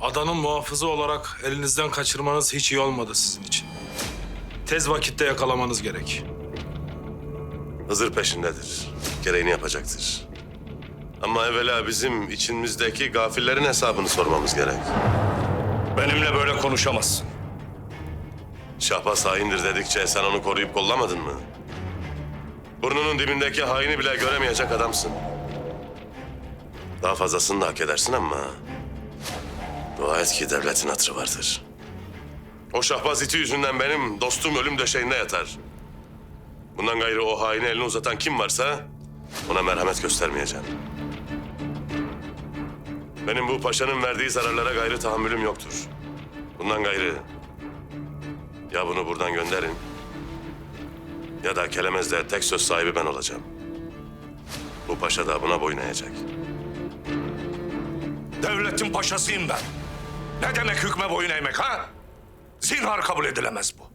Adanın muhafızı olarak elinizden kaçırmanız hiç iyi olmadı sizin için. Tez vakitte yakalamanız gerek. Hızır peşindedir. Gereğini yapacaktır. Ama evvela bizim içimizdeki gafillerin hesabını sormamız gerek. Benimle böyle konuşamazsın. Şahbaz haindir dedikçe sen onu koruyup kollamadın mı? Burnunun dibindeki haini bile göremeyecek adamsın. Daha fazlasını da hak edersin ama... Dua et ki devletin hatırı vardır. O şahbaz iti yüzünden benim dostum ölüm döşeğinde yatar. Bundan gayrı o haini elini uzatan kim varsa ona merhamet göstermeyeceğim. Benim bu paşanın verdiği zararlara gayrı tahammülüm yoktur. Bundan gayrı ya bunu buradan gönderin ya da Kelemez'de tek söz sahibi ben olacağım. Bu paşa da buna boyun eğecek. Devletin paşasıyım ben. Ne demek hükme boyun eğmek ha? Zinhar kabul edilemez bu.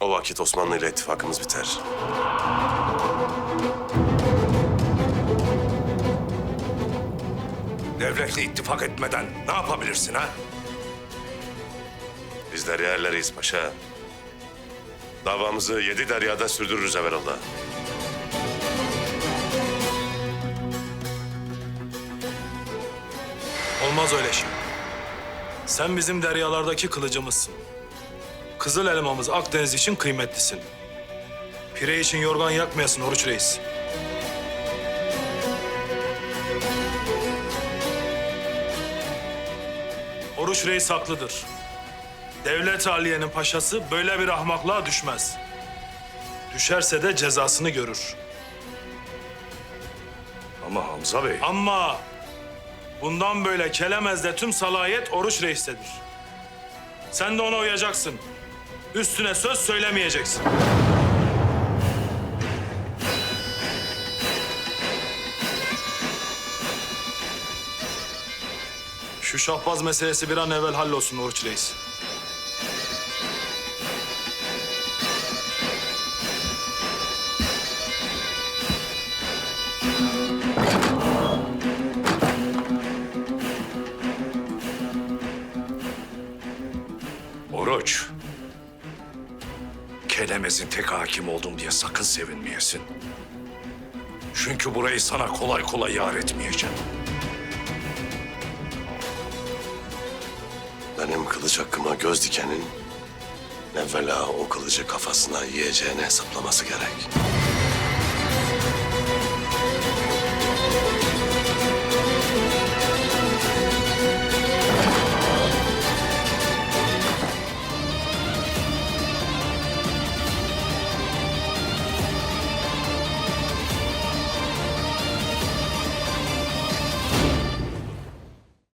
O vakit Osmanlı ile ittifakımız biter. Devletle ittifak etmeden ne yapabilirsin ha? Biz derya erleriyiz paşa. Davamızı yedi deryada sürdürürüz evvelallah. Olmaz öyle şey. Sen bizim deryalardaki kılıcımızsın. Kızıl elmamız Akdeniz için kıymetlisin. Pire için yorgan yakmayasın Oruç Reis. Oruç Reis haklıdır. Devlet Aliye'nin paşası böyle bir ahmaklığa düşmez. Düşerse de cezasını görür. Ama Hamza Bey... Ama bundan böyle Kelemez'de tüm salayet Oruç Reis'tedir. Sen de ona uyacaksın. Üstüne söz söylemeyeceksin. Şu şahbaz meselesi bir an evvel hallolsun Oruç Reis. Oruç. Kelemez'in tek hakim oldum diye sakın sevinmeyesin. Çünkü burayı sana kolay kolay yar etmeyeceğim. Benim kılıç hakkıma göz dikenin evvela o kılıcı kafasına yiyeceğini hesaplaması gerek.